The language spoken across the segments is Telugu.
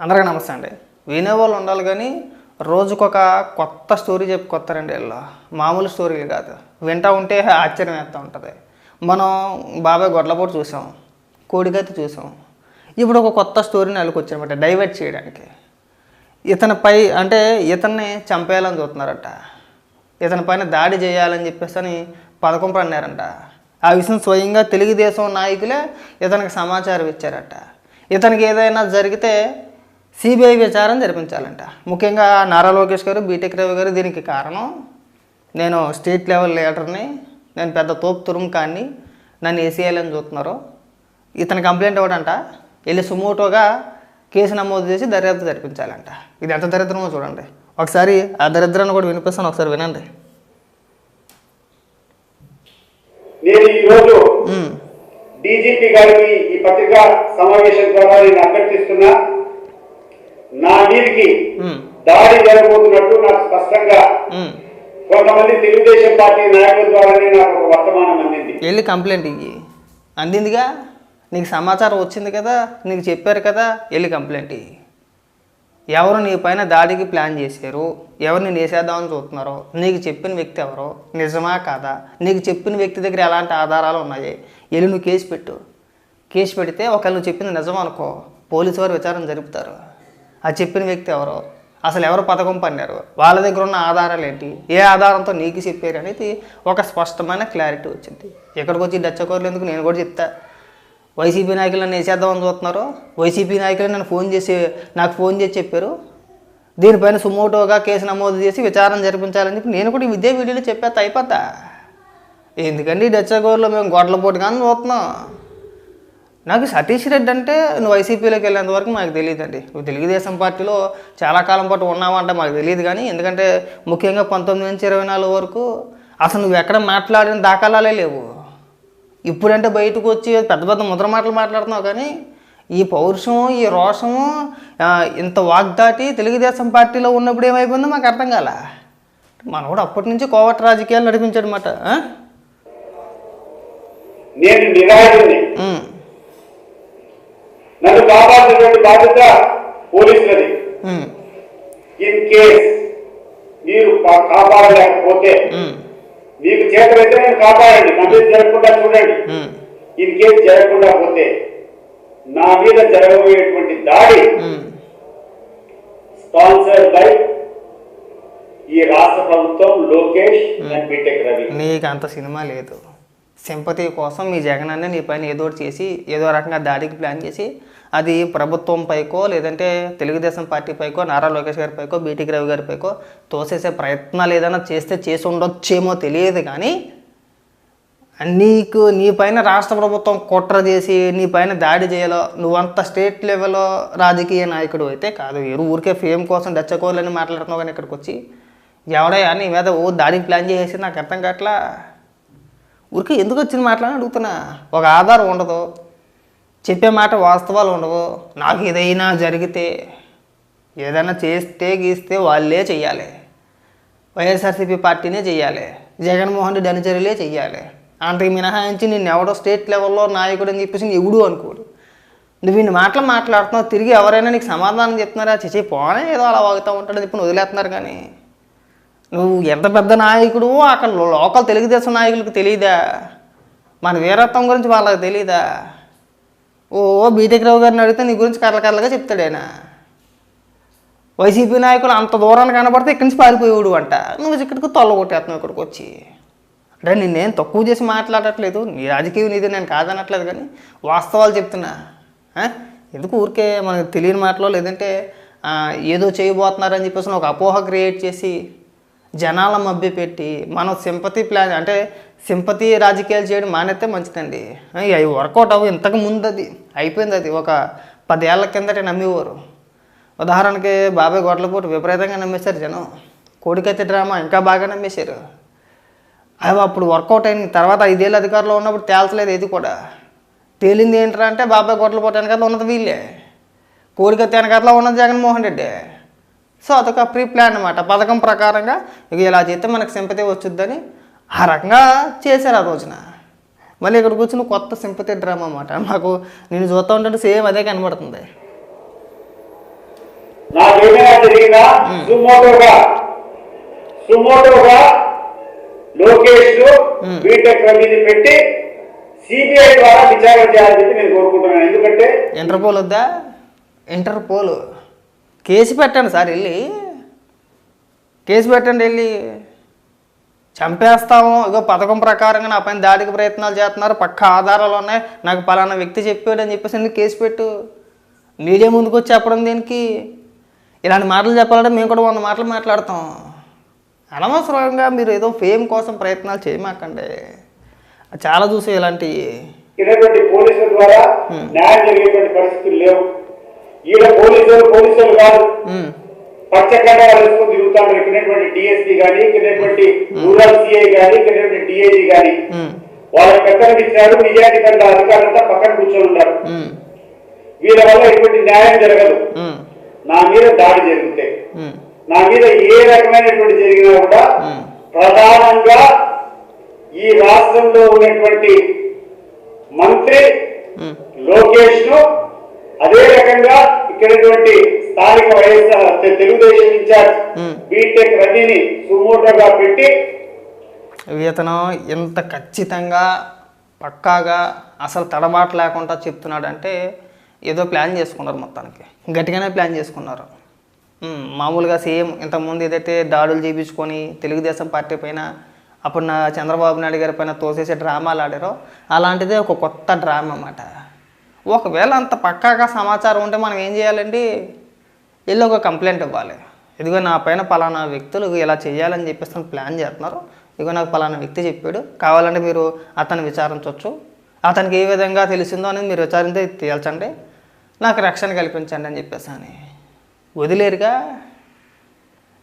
అందరికీ నమస్తే అండి. వినేవాళ్ళు ఉండాలి కానీ రోజుకొక కొత్త స్టోరీ చెప్పుకొస్తారండి వీళ్ళు. మామూలు స్టోరీలు కాదు. వింటా ఉంటే ఆశ్చర్యం వేస్తూ ఉంటుంది. మనం బాబాయ్ గొడ్లపోటు చూసాం. కోడిగతి చూసాం. ఇప్పుడు ఒక కొత్త స్టోరీని నెలకొచ్చారన్నమాట డైవర్ట్ చేయడానికి. ఇతనిపై అంటే ఇతన్ని చంపేయాలని చూస్తున్నారట. ఇతని పైన దాడి చేయాలని చెప్పేసి అని పథకం పడినారంట. ఆ విషయం స్వయంగా తెలుగుదేశం నాయకులే ఇతనికి సమాచారం ఇచ్చారట. ఇతనికి ఏదైనా జరిగితే సిబిఐ విచారణ జరిపించాలంట. ముఖ్యంగా నారా లోకేష్ గారు బీటెక్ రవి గారు దీనికి కారణం నేను స్టేట్ లెవెల్ లీడర్ని నేను పెద్ద తోపు తురుముకాన్ని నన్ను ఏసీఐలని చూస్తున్నారు. ఇతని కంప్లైంట్ ఇవ్వడంట. వెళ్ళి సుమోటోగా కేసు నమోదు చేసి దర్యాప్తు జరిపించాలంట. ఇది ఎంత దరిద్రమో చూడండి. ఒకసారి ఆ దరిద్రాన్ని కూడా వినిపిస్తాను ఒకసారి వినండి. నేను ఈరోజు ఉమ్, డీజీపీ గారికి ఈ పత్రికా సమావేశం ద్వారా నేను అభ్యర్థిస్తున్నా. నా మీదికి దాడి జరగబోతున్నట్టు నాకు స్పష్టంగా. కొంతమంది తెలుగుదేశం పార్టీ నాయకుల ద్వారానే నాకు ఒక వర్తమానం అందింది. వెళ్ళి కంప్లైంట్ ఇయ్యి. అందిందిగా? నీకు సమాచారం వచ్చింది కదా నీకు చెప్పారు కదా వెళ్ళి కంప్లైంట్ ఇయ్యి. ఎవరు నీ పైన దాడికి ప్లాన్ చేశారు? ఎవరు నేను వేసేద్దామని చూస్తున్నారో? నీకు చెప్పిన వ్యక్తి ఎవరో? నిజమా కాదా? నీకు చెప్పిన వ్యక్తి దగ్గర ఎలాంటి ఆధారాలు ఉన్నాయి? వెళ్ళి నువ్వు కేసు పెట్టు. కేసు పెడితే ఒకవేళ నువ్వు చెప్పింది నిజం అనుకో. పోలీసు వారు విచారణ జరుపుతారు. ఆ చెప్పిన వ్యక్తి ఎవరో. అసలు ఎవరు పథకం పన్నారు? వాళ్ళ దగ్గర ఉన్న ఆధారాలు ఏంటి ఏ ఆధారంతో నీకు చెప్పారు అనేది ఒక స్పష్టమైన క్లారిటీ వచ్చింది. ఎక్కడికి వచ్చి డచ్చకోర్లు ఎందుకు? నేను కూడా చెప్తా. వైసీపీ నాయకులు నన్ను వేసేద్దామని చూస్తున్నారు. వైసీపీ నాయకులు నన్ను ఫోన్ చేసి నాకు ఫోన్ చేసి చెప్పారు. దీనిపైన సుమోటోగా కేసు నమోదు చేసి విచారణ జరిపించాలని చెప్పి నేను కూడా ఈ విద్యా వీడియోలో చెప్పేస్తా అయిపోతా. ఎందుకండి ఈ డచ్చగోర్లో మేము గొడ్లపోటు కానీ చూస్తున్నాం. నాకు సతీష్ రెడ్డి అంటే నువ్వు వైసీపీలోకి వెళ్ళేంత వరకు మాకు తెలియదండి. నువ్వు తెలుగుదేశం పార్టీలో చాలా కాలం పాటు ఉన్నావంటే మాకు తెలియదు కానీ ఎందుకంటే ముఖ్యంగా పంతొమ్మిది నుంచి ఇరవై నాలుగు వరకు అసలు నువ్వు ఎక్కడ మాట్లాడిన దాఖలాలే లేవు. ఇప్పుడంటే బయటకు వచ్చి పెద్ద పెద్ద ముద్ర మాటలు మాట్లాడుతున్నావు కానీ ఈ పౌరుషం ఈ రోషము ఇంత వాగ్దాటి తెలుగుదేశం పార్టీలో ఉన్నప్పుడు ఏమైపోయిందో మాకు అర్థం కాల. మనోడు అప్పటి నుంచి కోవట్ రాజకీయాలు నడిపించాడు అనమాట నేను కాపాడినటువంటి బాధ్యత పోలీసులది. ఇన్ కేస్ మీరు కాపాడలేకపోతే మీకు చేతనైతే నేను కాపాడండి. మీద జరగకుండా చూడండి. ఇన్ కేస్ జరగకుండా పోతే నా మీద జరగబోయేటువంటి దాడి స్పాన్సర్డ్ బై ఈ రాష్ట్ర ప్రభుత్వం లోకేష్ అండ్ బీటెక్ రవి. నీకు అంత సినిమా లేదు. సింపతి కోసం మీ జగన్ అన్న నీ పైన ఏదో చేసి ఏదో రకంగా దాడికి ప్లాన్ చేసి అది ప్రభుత్వం పైకో లేదంటే తెలుగుదేశం పార్టీ పైకో నారా లోకేష్ గారి పైకో బీటీకి రవి గారి పైకో తోసేసే ప్రయత్నాలు ఏదైనా చేస్తే చేసి ఉండొచ్చేమో తెలియదు కానీ నీకు నీ పైన రాష్ట్ర ప్రభుత్వం కుట్ర చేసి నీ పైన దాడి చేయాలో నువ్వంత స్టేట్ లెవెల్లో రాజకీయ నాయకుడు అయితే కాదు. ఎవరు ఊరికే ఫేమ్ కోసం దచ్చకోవాలని మాట్లాడుతున్నావు కానీ ఇక్కడికి వచ్చి ఎవడయ్యా నీ మీద ఓ దాడికి ప్లాన్ చేసేసి నాకు అర్థం కావట్లా? ఊరికే ఎందుకు వచ్చింది మాట్లాడని అడుగుతున్నా. ఒక ఆధారం ఉండదు. చెప్పే మాట వాస్తవాలు ఉండవు. నాకు ఏదైనా జరిగితే ఏదైనా చేస్తే గీస్తే వాళ్ళే చెయ్యాలి. వైఎస్ఆర్సీపీ పార్టీనే చెయ్యాలి. జగన్మోహన్ రెడ్డి అనుచరులే చెయ్యాలి. అంతకు మినహాయించి నేను ఎవడో స్టేట్ లెవెల్లో నాయకుడు అని చెప్పేసి ఎవడు అనుకోడు. నువ్వు ఇన్ని మాటలు మాట్లాడుతున్నావు తిరిగి ఎవరైనా నీకు సమాధానం చెప్తున్నారా? చిచి పోనే ఏదో అలా వాగుతూ ఉంటాడని చెప్పి వదిలేస్తున్నారు కానీ. నువ్వు ఎంత పెద్ద నాయకుడు? అక్కడ లోకల్ తెలుగుదేశం నాయకులకు తెలియదా మన వీరత్వం గురించి వాళ్ళకి తెలియదా ఓ బీటెక్ రావు గారిని అడిగితే నీ గురించి కర్ర కర్రలుగా చెప్తాడు ఆయన వైసీపీ నాయకులు అంత దూరాన్ని కనబడితే ఇక్కడి నుంచి పారిపోయేవాడు అంట. నువ్వు ఇక్కడికి తొల్ల కొట్టేస్తున్నావు ఇక్కడికి వచ్చి. అంటే నిన్నేం తక్కువ చేసి మాట్లాడట్లేదు? నీ రాజకీయం నీది నేను కాదనట్లేదు కానీ వాస్తవాలు చెప్తున్నా. ఎందుకు ఊరికే మనకు తెలియని మాటలో లేదంటే ఏదో చేయబోతున్నారని చెప్పేసి ఒక అపోహ క్రియేట్ చేసి జనాల మభ్య పెట్టి మనం సింపతి ప్లాన్ అంటే సింపతి రాజకీయాలు చేయడం మానేస్తే మంచిదండి. అవి వర్కౌట్ అవ్వు ఇంతకు ముందు అది అయిపోయింది అది. ఒక పదేళ్ళ కిందట నమ్మేవారు. ఉదాహరణకి బాబాయ్ గొడ్లపూట విపరీతంగా నమ్మేశారు జనం. కోడికత్తి డ్రామా ఇంకా బాగా నమ్మేశారు. అవి అప్పుడు వర్కౌట్ అయిన తర్వాత ఐదేళ్ళు అధికారంలో ఉన్నప్పుడు తేల్చలేదు ఏది కూడా. తేలింది ఏంటంటే అంటే బాబాయ్ గొడ్లపూట వెనకాల ఉన్నది వీళ్ళే. కోడికత్తి వెనకాల ఉన్నది జగన్మోహన్ రెడ్డి. సో అదొక ప్రీ ప్లాన్ అనమాట పథకం ప్రకారంగా ఇక ఇలా చేస్తే మనకు సింపతి వచ్చుద్దని ఆ రకంగా చేశారు ఆ రోజున. మళ్ళీ ఇక్కడికి వచ్చిన కొత్త సింపతి డ్రామా అన్నమాట. నాకు నేను చూస్తూ ఉంటే సేమ్ అదే కనబడుతుంది. నాకేమైనా జరిగినా సుమోటోగా. సుమోటోగా లోకేష్ మ్మ్. బీటెక్ రవిని పెట్టి సిబిఐ ద్వారా విచారణ చేయాలని చెప్పి నేను కోరుకుంటున్నాను. ఎందుకంటే ఇంటర్పోల్ వద్దా? ఇంటర్పోల్. కేసు పెట్టండి సార్ వెళ్ళి. కేసు పెట్టండి వెళ్ళి. చంపేస్తాము. ఇగో పథకం ప్రకారంగా నా పైన దాడికి ప్రయత్నాలు చేస్తున్నారు. పక్క ఆధారాలు ఉన్నాయి. నాకు పలానా వ్యక్తి చెప్పాడు అని చెప్పేసి ఎందుకు కేసు పెట్టు? మీడియా ముందుకు వచ్చి చెప్పడం దేనికి? ఇలాంటి మాటలు చెప్పాలంటే మేము కూడా వంద మాటలు మాట్లాడతాం. అనవసరంగా మీరు ఏదో ఫేమ్ కోసం ప్రయత్నాలు చేయమాకండి. చాలా చూసి ఇలాంటివి పోలీసుల ద్వారా న్యాయం జరిగేటువంటి పరిస్థితులు లేవు. ఈడ పోలీసులు పోలీసులు కాదు. ఉమ్, పచ్చ కండాలు వేసుకొని తిరుగుతాడు ఇక్కడటువంటి డిఎస్పీ కానీ ఇక్కడటువంటి రూరల్ సిఐ కానీ ఇక్కడటువంటి డిఐజీ ఉమ్, వాళ్ళకి పెద్దలు ఇచ్చారు నిజానికి పెద్ద అధికారులంతా పక్కన కూర్చొని ఉన్నారు. వీళ్ళ వల్ల ఎటువంటి న్యాయం జరగదు. నా మీద దాడి జరిగితే నా మీద ఏ రకమైనటువంటి జరిగినా కూడా. ప్రధానంగా ఈ రాష్ట్రంలో ఉన్నటువంటి మంత్రి. లోకేష్ను అదే రకంగా ఇక్కడటువంటి స్థానిక YSR Telugu Desam incharge. BTech Rajini సుమోటోగా పెట్టి ఇతను ఇంత ఖచ్చితంగా పక్కాగా అసలు తడబాటు లేకుండా చెప్తున్నాడంటే ఏదో ప్లాన్ చేసుకున్నారు మొత్తానికి. గట్టిగానే ప్లాన్ చేసుకున్నారు. మామూలుగా సేమ్ ఇంతకుముందు ఏదైతే దాడులు చేయించుకొని తెలుగుదేశం పార్టీ పైన అప్పుడు నా చంద్రబాబు నాయుడు గారి పైన తోసేసే డ్రామాలు ఆడారో అలాంటిదే ఒక కొత్త డ్రామా అన్నమాట. ఒకవేళ అంత పక్కాగా సమాచారం ఉంటే మనం ఏం చేయాలండి? వెళ్ళి ఒక కంప్లైంట్ ఇవ్వాలి. ఇదిగో నా పైన పలానా వ్యక్తులు ఇలా చేయాలని చెప్పేసి ప్లాన్ చేస్తున్నారు. ఇదిగో నాకు పలానా వ్యక్తి చెప్పాడు. కావాలంటే మీరు అతను విచారించవచ్చు అతనికి ఏ విధంగా తెలిసిందో అనేది మీరు విచారించి తేల్చండి. నాకు రక్షణ కల్పించండి అని చెప్పేసి అని. వదిలేరుగా?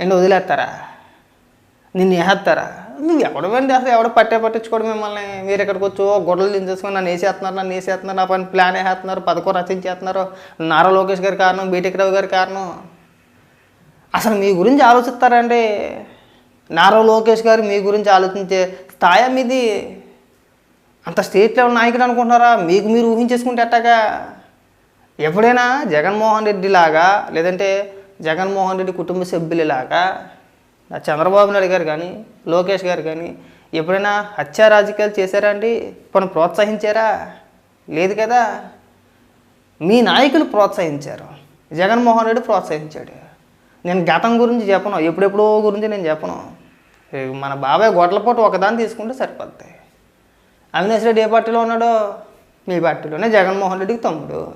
అండ్ వదిలేస్తారా? నిన్ను వేసేస్తారా నువ్వు ఎవడు అసలు ఎవడు పట్టే పట్టించుకోడు మిమ్మల్ని? మీరు ఇక్కడికి వచ్చి గొడవలు దించేసుకొని నన్ను వేసేస్తున్నారు నన్ను వేసేస్తున్నారు నా పని ప్లాన్ వేసేస్తున్నారు పథకం రచించేస్తున్నారు నారా లోకేష్ గారి కారణం బీటెక్ రావు గారి కారణం. అసలు మీ గురించి ఆలోచిస్తారండి. నారా లోకేష్ గారు మీ గురించి ఆలోచించే స్థాయి మీది. అంత స్టేట్ లెవెల్ నాయకుడు అనుకుంటున్నారా? మీకు మీరు ఊహించేసుకుంటే ఎట్టాగా? ఎప్పుడైనా జగన్మోహన్ రెడ్డి లాగా లేదంటే జగన్మోహన్ రెడ్డి కుటుంబ సభ్యులలాగా చంద్రబాబు నాయుడు గారు కానీ లోకేష్ గారు కానీ ఎప్పుడైనా హత్యా రాజకీయాలు చేశారా అండి? మనం ప్రోత్సహించారా? లేదు కదా? మీ నాయకులు ప్రోత్సహించారు. జగన్మోహన్ రెడ్డి ప్రోత్సహించాడు. నేను గతం గురించి చెప్పను. ఎప్పుడెప్పుడో గురించి నేను చెప్పను. మన బాబాయ్ గొడ్లపోటు ఒకదాన్ని తీసుకుంటే సరిపోద్ది. అవినాష్ రెడ్డి ఏ పార్టీలో ఉన్నాడో? మీ పార్టీలోనే జగన్మోహన్ రెడ్డికి తమ్ముడు.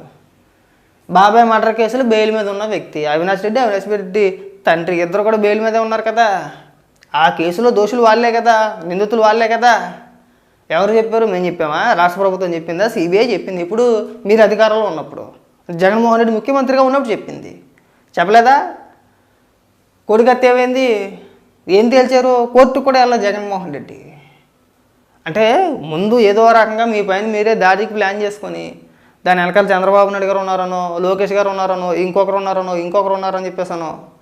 బాబాయ్ మర్డర్ కేసులో బెయిల్ మీద ఉన్న వ్యక్తి. అవినాష్ రెడ్డి అవినాష్ రెడ్డి తండ్రి ఇద్దరు కూడా బెయిల్ మీదే ఉన్నారు కదా. ఆ కేసులో దోషులు వాళ్ళే కదా నిందితులు వాళ్ళే కదా. ఎవరు చెప్పారు? మేము చెప్పామా? రాష్ట్ర ప్రభుత్వం చెప్పిందా? సిబిఐ చెప్పింది. ఇప్పుడు మీరు అధికారంలో ఉన్నప్పుడు జగన్మోహన్ రెడ్డి ముఖ్యమంత్రిగా ఉన్నప్పుడు చెప్పింది. చెప్పలేదా? కొడుకత్తి ఏమైంది ఏం తేల్చారు? కోర్టు కూడా వెళ్ళాలి జగన్మోహన్ రెడ్డి. అంటే ముందు ఏదో రకంగా మీ పైన మీరే దాడికి ప్లాన్ చేసుకొని దాని వెనకాల చంద్రబాబు నాయుడు గారు ఉన్నారనో లోకేష్ గారు ఉన్నారనో ఇంకొకరు ఉన్నారనో ఇంకొకరు ఉన్నారని చెప్పేసాను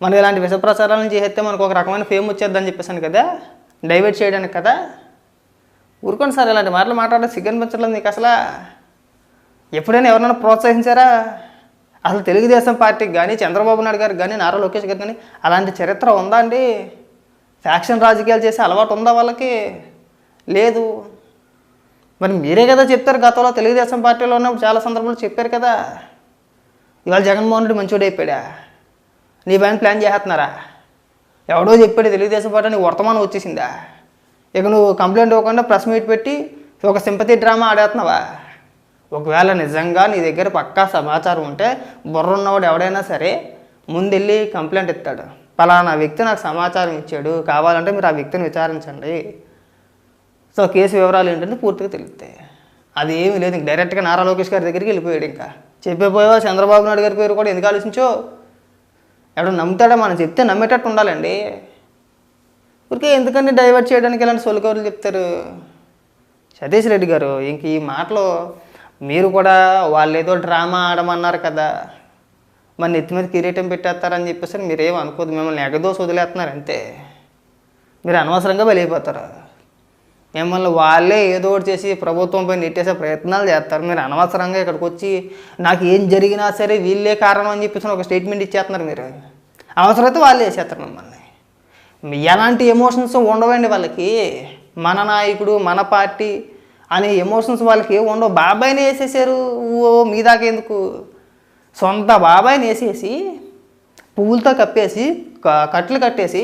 మనం ఇలాంటి విష ప్రచారాలను చేస్తే మనకు ఒక రకమైన ఫేమ్ వచ్చేద్దని చెప్పేసాను కదా? డైవర్ట్ చేయడానికి కదా? ఊరుకోండి సార్ ఇలాంటి మాటలు మాట్లాడే సిగ్గనిపించట్లేదు నీకు అసలు ఎప్పుడైనా ఎవరైనా ప్రోత్సహించారా? అసలు తెలుగుదేశం పార్టీకి కానీ చంద్రబాబు నాయుడు గారికి కానీ నారా లోకేష్ గారు కానీ అలాంటి చరిత్ర ఉందా అండి? ఫ్యాక్షన్ రాజకీయాలు చేసే అలవాటు ఉందా వాళ్ళకి? లేదు. మరి మీరే కదా చెప్తారు గతంలో తెలుగుదేశం పార్టీలో ఉన్నప్పుడు చాలా సందర్భాలు చెప్పారు కదా? ఇవాళ జగన్మోహన్ రెడ్డి మంచోడు అయిపోయాడా నీ పైన ప్లాన్ చేస్తున్నారా? ఎవడో చెప్పాడు తెలుగుదేశం పార్టీ నీకు వర్తమానం వచ్చేసిందా? ఇక నువ్వు కంప్లైంట్ ఇవ్వకుండా ప్రెస్ మీట్ పెట్టి ఒక సింపతి డ్రామా ఆడేస్తున్నావా? ఒకవేళ నిజంగా నీ దగ్గర పక్కా సమాచారం ఉంటే బుర్ర ఉన్నవాడు ఎవడైనా సరే ముందెళ్ళి కంప్లైంట్ ఇస్తాడు. పలానా వ్యక్తి నాకు సమాచారం ఇచ్చాడు కావాలంటే మీరు ఆ వ్యక్తిని విచారించండి. సో కేసు వివరాలు ఏంటంటే పూర్తిగా తెలుస్తాయి. అది ఏమీ లేదు. ఇంక డైరెక్ట్గా నారా లోకేష్ గారి దగ్గరికి వెళ్ళిపోయాడు ఇంకా. చెప్పిపోయావా చంద్రబాబు నాయుడు గారి పేరు కూడా ఎందుకు ఆలోచించో ఎవడు నమ్ముతాడో మనం చెప్తే నమ్మేటట్టు ఉండాలండి. ఊరికే ఎందుకంటే డైవర్ట్ చేయడానికి ఇలాంటి సొలికవర్లు చెప్తారు? సతీష్ రెడ్డి గారు ఇంక ఈ మాటలు మీరు కూడా వాళ్ళు ఏదో డ్రామా ఆడమన్నారు కదా. మరి నెత్తి మీద కిరీటం పెట్టేస్తారని చెప్పేసి మీరేం అనుకోదు మిమ్మల్ని ఎగదోసి వదిలేస్తున్నారు అంతే. మీరు అనవసరంగా బలైపోతారు. మిమ్మల్ని వాళ్ళే ఏదో ఒకటి చేసి ప్రభుత్వంపై నెట్టేసే ప్రయత్నాలు చేస్తారు. మీరు అనవసరంగా ఇక్కడికి వచ్చి నాకు ఏం జరిగినా సరే వీళ్ళే కారణం అని చెప్పేసి ఒక స్టేట్మెంట్ ఇచ్చేస్తున్నారు మీరు. అవసరమైతే వాళ్ళే వేసేస్తారు మిమ్మల్ని. ఎలాంటి ఎమోషన్స్ ఉండవండి వాళ్ళకి. మన నాయకుడు మన పార్టీ అనే ఎమోషన్స్ వాళ్ళకి ఏ ఉండవు. బాబాయ్ని వేసేసారు. ఓ మీ దాకా ఎందుకు? సొంత బాబాయ్ని వేసేసి పువ్వులతో కప్పేసి కట్లు కట్టేసి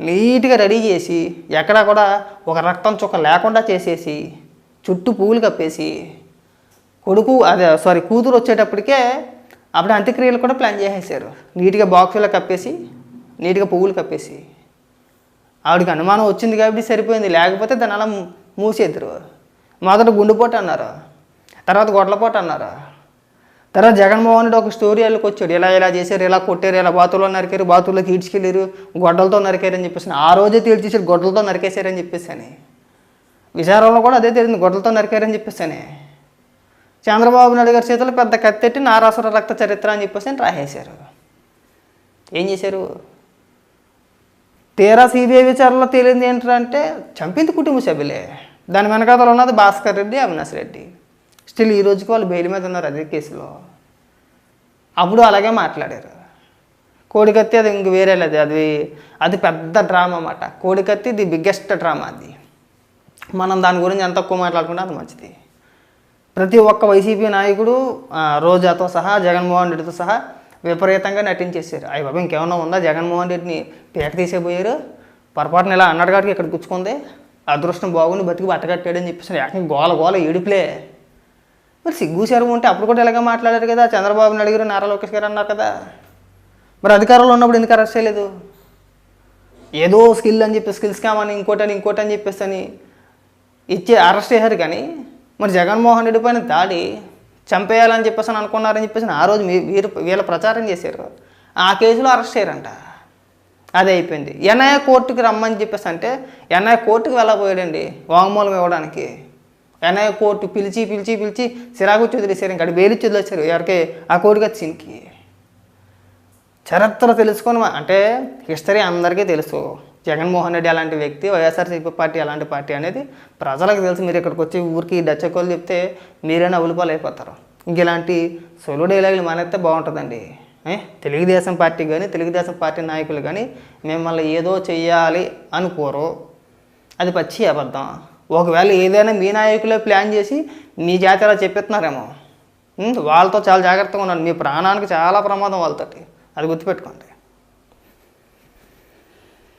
నీట్గా రెడీ చేసి ఎక్కడ కూడా ఒక రక్తం చుక్క లేకుండా చేసేసి చుట్టూ పువ్వులు కప్పేసి కొడుకు అదే సారీ కూతురు వచ్చేటప్పటికే అప్పుడు అంత్యక్రియలు కూడా ప్లాన్ చేసేసారు. నీట్గా బాక్సులో కప్పేసి నీట్గా పువ్వులు కప్పేసి. ఆవిడకి అనుమానం వచ్చింది కాబట్టి సరిపోయింది. లేకపోతే దాని అలా మూసేద్దరు. మొదట గుండెపోటు అన్నారు. తర్వాత గొడ్లపోటు అన్నారు. తర్వాత జగన్మోహన్ రెడ్డి ఒక స్టోరీ వాళ్ళకి వచ్చాడు. ఇలా ఇలా చేశారు ఇలా కొట్టారు ఇలా బాతుల్లో నరికారు బాతుల్లోకి ఈడ్చుకెళ్ళారు గొడ్డలతో నరికారు అని చెప్పేసి ఆ రోజే తేల్చేసారు గొడ్డలతో నరికేశారని చెప్పేసి అని. విచారంలో కూడా అదే తెలిసింది గొడ్డలతో నరికారని చెప్పేసి అని. చంద్రబాబు నాయుడు గారి చేతిలో పెద్ద కత్తెట్టి నారాసుర రక్త చరిత్ర అని చెప్పేసి అని రాసేశారు. ఏం చేశారు? తీరా సిబిఐ విచారణలో తేలింది ఏంటంటే చంపింది కుటుంబ సభ్యులే. దాని వెనకాతలు ఉన్నది భాస్కర్ రెడ్డి అవినాష్ రెడ్డి. స్టిల్ ఈ రోజుకి వాళ్ళు బెయిల్ మీద ఉన్నారు అదే కేసులో. అప్పుడు అలాగే మాట్లాడారు. కోడికత్తి అది ఇంక వేరేలేదు అది అది పెద్ద డ్రామా అన్నమాట. కోడికత్తి ది బిగ్గెస్ట్ డ్రామా అది. మనం దాని గురించి ఎంత తక్కువ మాట్లాడుకుంటే అది మంచిది. ప్రతి ఒక్క వైసీపీ నాయకుడు రోజాతో సహా జగన్మోహన్ రెడ్డితో సహా విపరీతంగా నటించేశారు. అయ్యి బాబు ఇంకేమన్నా ఉందా? జగన్మోహన్ రెడ్డిని పీక తీసేపోయారు పొరపాటున ఇలా అన్నాడు కాబట్టి ఇక్కడ గుచ్చుకుంది. అదృష్టం బాగుండి బతికి బట్టగట్టాడని చెప్పేసి ఏకంగా గోల గోల ఏడుపులే. మరి సిగ్గు శరం ఉంటే అప్పుడు కూడా ఇలాగే మాట్లాడారు కదా. చంద్రబాబు నాయుడు గారు నారా లోకేష్ గారు అన్నారు కదా. మరి అధికారంలో ఉన్నప్పుడు ఎందుకు అరెస్ట్ చేయలేదు? ఏదో స్కిల్ అని చెప్పి స్కిల్స్ కామని ఇంకోటి అని ఇంకోటి అని చెప్పేసి అని ఇచ్చి అరెస్ట్ చేశారు కానీ మరి జగన్మోహన్ రెడ్డి పైన దాడి చంపేయాలని చెప్పేసి అని అనుకున్నారని చెప్పేసి ఆ రోజు వీరు వీళ్ళ ప్రచారం చేశారు. ఆ కేసులో అరెస్ట్ చేయరంట. అదే అయిపోయింది. ఎన్ఐఏ కోర్టుకి రమ్మని చెప్పేసి అంటే ఎన్ఐఏ కోర్టుకి వెళ్ళబోయాడండి వాంగ్మూలం ఇవ్వడానికి. ఎన్ఐఏ కోర్టు పిలిచి పిలిచి పిలిచి సిరాకు వదిలేశారు ఇంకా బెయిలిచ్చి వదిలేశారు ఎవరికి ఆ కోర్టుకి వచ్చింకి చరిత్ర తెలుసుకొని అంటే హిస్టరీ అందరికీ తెలుసు జగన్మోహన్ రెడ్డి అలాంటి వ్యక్తి వైఎస్ఆర్సీపీ పార్టీ అలాంటి పార్టీ అనేది ప్రజలకు తెలుసు మీరు ఇక్కడికి వచ్చి ఊరికి డచ్చకోలు చెప్తే మీరైనా ఉలిపాలు అయిపోతారు ఇంక ఇలాంటి సొలు డైలాగులు మానేస్తే బాగుంటుందండి తెలుగుదేశం పార్టీ కానీ తెలుగుదేశం పార్టీ నాయకులు కానీ మిమ్మల్ని ఏదో చెయ్యాలి అనుకోరు. అది పచ్చి అబద్ధం. ఒకవేళ ఏదైనా మీ నాయకులే ప్లాన్ చేసి మీ జాతర చెప్పిస్తున్నారేమో. వాళ్ళతో చాలా జాగ్రత్తగా ఉండండి. మీ ప్రాణానికి చాలా ప్రమాదం వాళ్ళతోటి. అది గుర్తుపెట్టుకోండి.